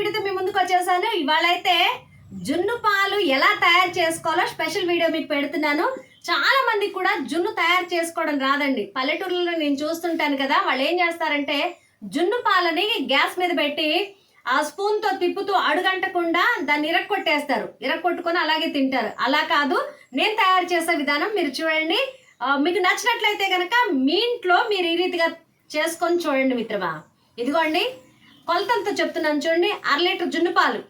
వీడియోతో మీ ముందుకు వచ్చేసాను. ఇవాళ అయితే జున్ను పాలు ఎలా తయారు చేసుకోవాలో స్పెషల్ వీడియో మీకు పెడుతున్నాను. చాలా మంది కూడా జున్ను తయారు చేసుకోవడం రాదండి. పల్లెటూర్లలో నేను చూస్తుంటాను కదా వాళ్ళు ఏం చేస్తారంటే జున్ను పాలని గ్యాస్ మీద పెట్టి ఆ స్పూన్తో తిప్పుతూ అడుగంటకుండా దాన్ని ఇరక్కొట్టేస్తారు ఇరక్కొట్టుకొని అలాగే తింటారు. అలా కాదు నేను తయారు చేసే విధానం మీరు చూడండి. మీకు నచ్చినట్లయితే కనుక మీ ఇంట్లో మీరు ఈ రీతిగా చేసుకొని చూడండి మిత్రమా. ఇదిగోండి కొలతలతో చెప్తున్నాను చూడండి. అర లీటర్ జున్ను పాలు.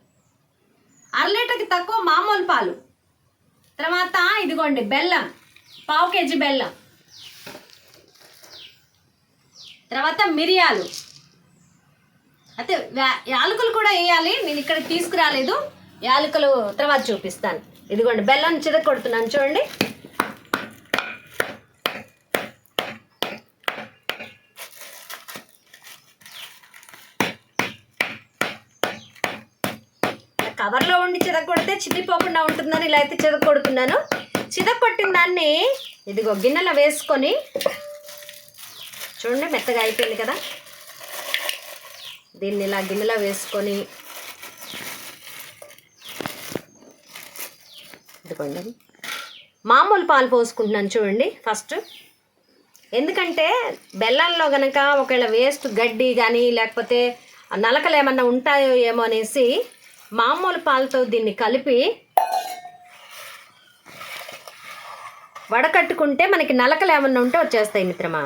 అర లీటర్కి తక్కువ మామూలు పాలు. తర్వాత ఇదిగోండి బెల్లం. పావు కేజీ బెల్లం. తర్వాత మిరియాలు. అయితే యాలకులు కూడా వేయాలి. నేను ఇక్కడ తీసుకురాలేదు. యాలకులు తర్వాత చూపిస్తాను. ఇదిగోండి బెల్లం చిదక కొడుతున్నాను చూడండి. కవర్లో ఉండి చిదకొడితే చిదిపోకుండా ఉంటుందని ఇలా అయితే చిదకొడుతున్నాను చిదకొట్టిన దాన్ని ఇదిగో గిన్నెలో వేసుకొని చూడండి మెత్తగా అయిపోయింది కదా. దీన్ని ఇలా గిన్నెలో వేసుకొని ఇదిగోండి. మామూలు పాలు పోసుకుంటున్నాను చూడండి ఫస్ట్. ఎందుకంటే బెల్లంలో కనుక ఒకవేళ వేస్ట్ గడ్డి కానీ లేకపోతే నలకలు ఏమన్నా ఉంటాయో ఏమో అనేసి మామూలు పాలతో దీన్ని కలిపి వడకట్టుకుంటే మనకి నలకలు ఏమన్నా ఉంటే వచ్చేస్తాయి మిత్రమా?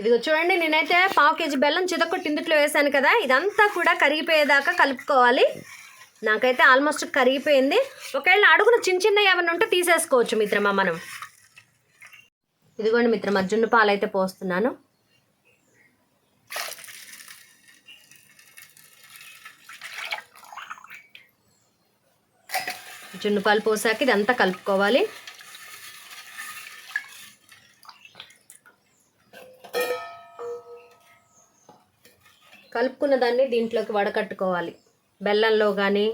ఇదిగో చూడండి నేనైతే పావు కేజీ బెల్లం చితకొట్టి ఇందుట్లో వేసాను కదా. ఇదంతా కూడా కరిగిపోయేదాకా కలుపుకోవాలి. నాకైతే ఆల్మోస్ట్ కరిగిపోయింది. ఒకవేళ అడుగున చిన్న చిన్న ఏమైనా ఉంటే తీసేసుకోవచ్చు మిత్రమా మనం. ఇదిగోండి మిత్రమా జున్ను పాలు అయితే పోస్తున్నాను. జున్ను పాలు పోసాక ఇదంతా కలుపుకోవాలి. కలుపుకున్న దాన్ని దీంట్లోకి వడకట్టుకోవాలి. బెల్లంలో కానీ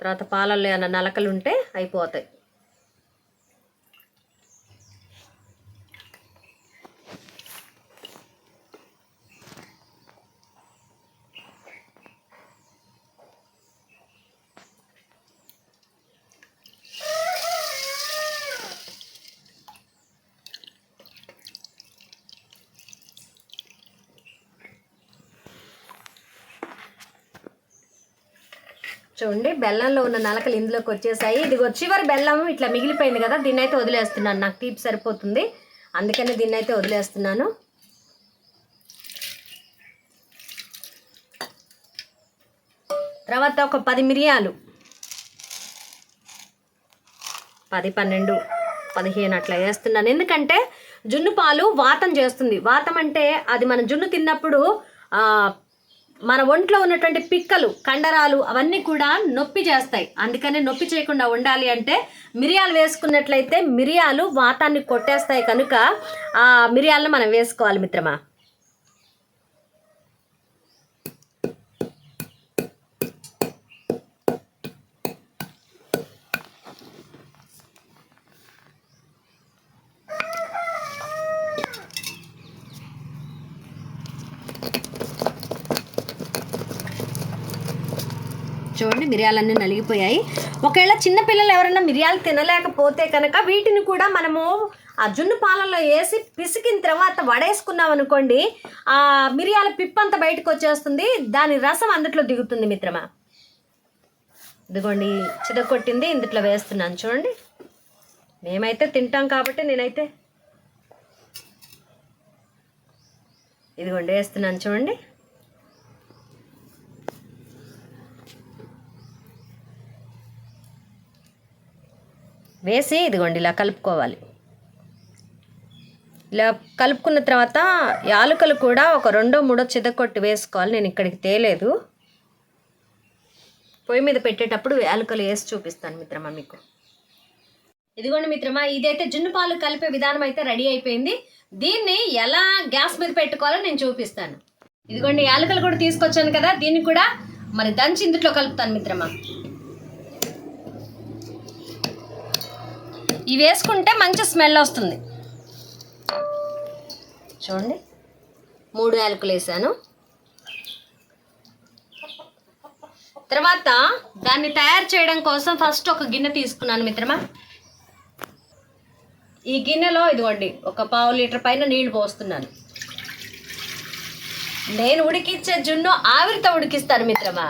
తర్వాత పాలల్లో ఏమైనా నలకలు ఉంటే అయిపోతాయి. చూడండి బెల్లంలో ఉన్న నలకలు ఇందులోకి వచ్చేసాయి. ఇదిగో చివరి బెల్లం ఇట్లా మిగిలిపోయింది కదా దీన్ని అయితే వదిలేస్తున్నాను. నాకు తీపి సరిపోతుంది. అందుకని దీన్ని అయితే వదిలేస్తున్నాను. తర్వాత ఒక పది మిరియాలు. పది పన్నెండు పదిహేను అట్లా వేస్తున్నాను. ఎందుకంటే జున్ను పాలు వాతం చేస్తుంది. వాతం అంటే అది మన జున్ను తిన్నప్పుడు మన ఒంట్లో ఉన్నటువంటి పిక్కలు కండరాలు అవన్నీ కూడా నొప్పి చేస్తాయి. అందుకనే నొప్పి చేయకుండా ఉండాలి అంటే మిరియాలు వేసుకున్నట్లయితే మిరియాలు వాతాన్ని కొట్టేస్తాయి కనుక ఆ మిరియాలను మనం వేసుకోవాలి మిత్రమా. చూడండి మిరియాలన్నీ నలిగిపోయాయి. ఒకవేళ చిన్నపిల్లలు ఎవరైనా మిరియాలు తినలేకపోతే కనుక వీటిని కూడా మనము ఆ జున్ను పాలల్లో వేసి పిసికిన తర్వాత వడేసుకున్నాం అనుకోండి ఆ మిరియాల పిప్పంతా బయటకు వచ్చేస్తుంది. దాని రసం అందుట్లో దిగుతుంది మిత్రమా? ఇదిగోండి చిదకొట్టింది ఇందుట్లో వేస్తున్నాను. చూడండి మేమైతే తింటాం కాబట్టి నేనైతే ఇదిగోండి వేస్తున్నాను. చూడండి. వేసి ఇదిగోండి ఇలా కలుపుకోవాలి. ఇలా కలుపుకున్న తర్వాత యాలకులు కూడా ఒక రెండో మూడో చిదకొట్టి వేసుకోవాలి. నేను ఇక్కడికి తేలేదు. పొయ్యి మీద పెట్టేటప్పుడు యాలకులు వేసి చూపిస్తాను మిత్రమా మీకు. ఇదిగోండి మిత్రమా ఇదైతే జున్ను పాలు కలిపే విధానం అయితే రెడీ అయిపోయింది. దీన్ని ఎలా గ్యాస్ మీద పెట్టుకోవాలో నేను చూపిస్తాను. ఇదిగోండి యాలకులు కూడా తీసుకొచ్చాను కదా దీన్ని కూడా మరి దంచి ఇందులో కలుపుతాను మిత్రమా. ఇవి వేసుకుంటే మంచి స్మెల్ వస్తుంది. చూడండి. మూడు యాలకులు వేసాను. తర్వాత దాన్ని తయారు చేయడం కోసం ఫస్ట్ ఒక గిన్నె తీసుకున్నాను మిత్రమా. ఈ గిన్నెలో ఇదిగోండి ఒక పావు లీటర్ పైన నీళ్ళు పోస్తున్నాను. నేను ఉడికిచ్చే జున్ను ఆవిరితో ఉడికిస్తాను మిత్రమా.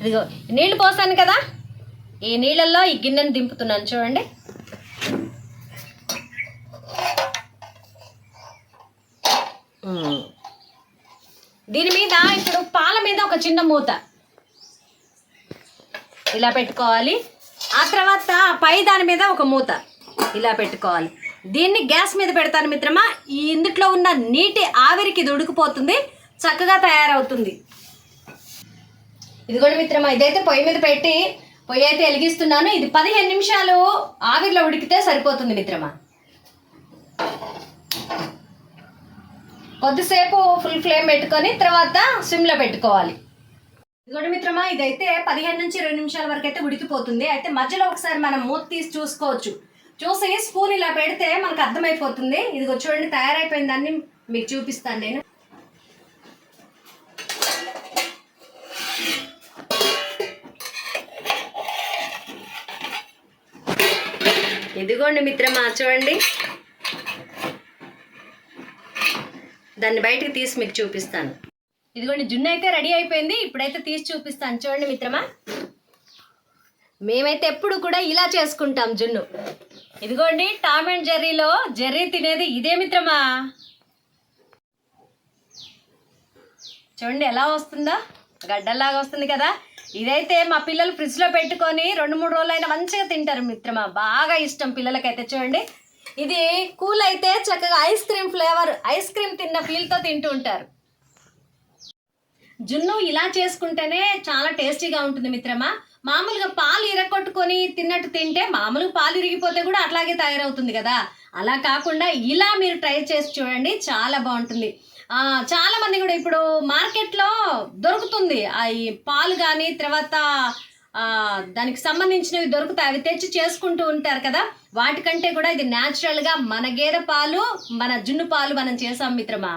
ఇదిగో నీళ్ళు పోసాను కదా. ఈ నీళ్ళల్లో ఈ గిన్నెను దింపుతున్నాను చూడండి ఉమ్. దీని మీద ఇప్పుడు పాల మీద ఒక చిన్న మూత. ఇలా పెట్టుకోవాలి. ఆ తర్వాత పై దాని మీద ఒక మూత ఇలా పెట్టుకోవాలి. దీన్ని గ్యాస్ మీద పెడతాను మిత్రమా. ఈ ఇందుట్లో ఉన్న నీటి ఆవిరికి ఇది ఉడికిపోతుంది చక్కగా తయారవుతుంది. ఇది కూడా మిత్రమా ఇదైతే పొయ్యి మీద పెట్టి పొయ్యి అయితే వెలిగిస్తున్నాను. ఇది పదిహేను నిమిషాలు ఆవిరిలో ఉడికితే సరిపోతుంది మిత్రమా. కొద్దిసేపు ఫుల్ ఫ్లేమ్ పెట్టుకొని తర్వాత సిమ్లో పెట్టుకోవాలి. ఇదిగోండి మిత్రమా ఇదైతే పదిహేను నుంచి ఇరవై నిమిషాల వరకు అయితే ఉడికిపోతుంది అయితే మధ్యలో ఒకసారి మనం మూత తీసి చూసుకోవచ్చు. చూసి స్పూన్ ఇలా పెడితే మనకు అర్థమైపోతుంది. ఇదిగో చూడండి తయారైపోయిందాన్ని మీకు చూపిస్తాను నేను. ఇదిగోండి మిత్రమా చూడండి. దాన్ని బయటకు తీసి మీకు చూపిస్తాను. ఇదిగోండి జున్ను అయితే రెడీ అయిపోయింది. ఇప్పుడైతే తీసి చూపిస్తాను. చూడండి మిత్రమా. మేమైతే ఎప్పుడు కూడా ఇలా చేసుకుంటాం జున్ను. ఇదిగోండి టామ్ అండ్ జెర్రీలో జెర్రీ తినేది ఇదే మిత్రమా. చూడండి ఎలా వస్తుందో. గడ్డల్లాగా వస్తుంది కదా. ఇదైతే మా పిల్లలు ఫ్రిడ్జ్లో పెట్టుకొని రెండు మూడు రోజులైనా మంచిగా తింటారు మిత్రమా. బాగా ఇష్టం పిల్లలకైతే. చూడండి ఇది కూల్ అయితే చక్కగా ice cream flavour ice cream తిన్న ఫీల్తో తింటూ ఉంటారు. జున్ను ఇలా చేసుకుంటేనే చాలా టేస్టీగా ఉంటుంది మిత్రమా. మామూలుగా పాలు ఇరగొట్టుకొని తిన్నట్టు తింటే మామూలుగా పాలు ఇరిగిపోతే కూడా అట్లాగే తయారవుతుంది కదా. అలా కాకుండా ఇలా మీరు ట్రై చేసి చూడండి చాలా బాగుంటుంది. చాలామంది చాలా మంది కూడా ఇప్పుడు మార్కెట్లో దొరుకుతుంది. ఆ ఈ పాలు కానీ తర్వాత దానికి సంబంధించినవి దొరుకుతాయి. అవి తెచ్చి చేసుకుంటూ ఉంటారు కదా. వాటికంటే కూడా ఇది న్యాచురల్గా మన గేదె పాలు మన జున్ను పాలు మనం చేసాం మిత్రమా?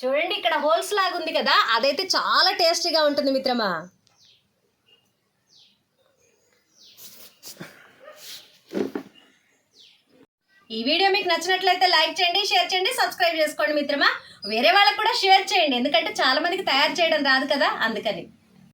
చూడండి ఇక్కడ హోల్స్ లాగా ఉంది కదా. అదైతే చాలా టేస్టీగా ఉంటుంది మిత్రమా? ఈ వీడియో మీకు నచ్చినట్లయితే లైక్ చేయండి షేర్ చేయండి సబ్స్క్రైబ్ చేసుకోండి మిత్రమా? వేరే వాళ్ళకు కూడా షేర్ చేయండి. ఎందుకంటే చాలా మందికి తయారు చేయడం రాదు కదా అందుకని.